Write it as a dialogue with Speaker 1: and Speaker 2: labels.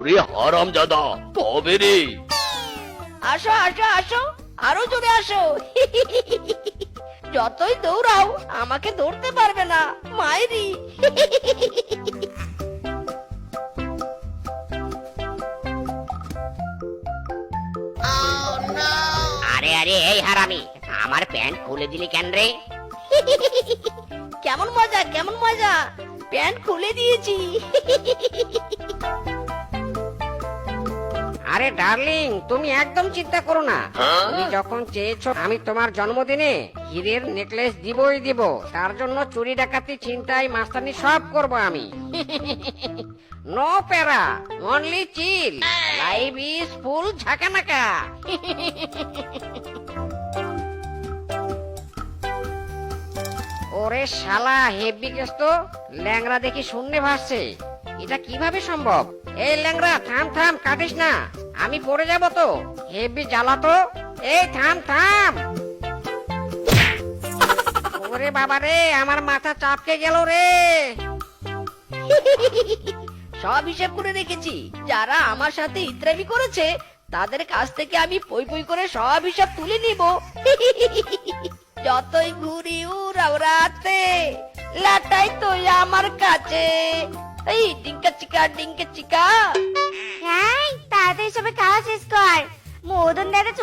Speaker 1: রে হারাম জাদা কবে রে?
Speaker 2: আসো আসো আসো আরও জোরে আসো। যতই দৌড়াও আমাকে ধরতে পারবে না মায়েরি
Speaker 3: আরে আরে এই হারামি আমার প্যান্ট খুলে দিলি কেন রে?
Speaker 2: কেমন মজা কেমন মজা প্যান্ট খুলে দিয়েছি।
Speaker 3: আরে ডার্লিং, তুমি একদম চিন্তা করো না। তুমি যখন চেয়েছো, আমি তোমার জন্মদিনে হীরের নেকলেস দিবই দিব। তার জন্য চুরি ডাকাতি চিন্তাই মাস্তানি সব করব আমি। নো প্যারা only chill life is full ঝাঁকানাকা। ওরে শালা হেভি কেস তো ল্যাংরা দেখি শূন্যে ভাসছে। এটা কীভাবে সম্ভব? এই ল্যাংরা থাম থাম কাটিস না। আমি পড়ে যাব তো। হেভি জ্বালা তো। এই, থাম থাম। ওরে বাবা রে, আমার মাথা চাপকে গেল রে।
Speaker 2: সব হিসেব করে রেখেছি যারা আমার সাথে ইত্রামি করেছে, তাদের কাছ থেকে আমি পই পই করে সব হিসাব তুলে নিব। যতই ঘুরি উড়াও রাতে, লাটাই তো আমার কাছে। এই ডিঙ্কা চিকা ডিঙ্কা চিকা
Speaker 4: হ্যাঁ তাড়াতাড়ি সবাই খাওয়া শেষ কর মদন দাদা চলে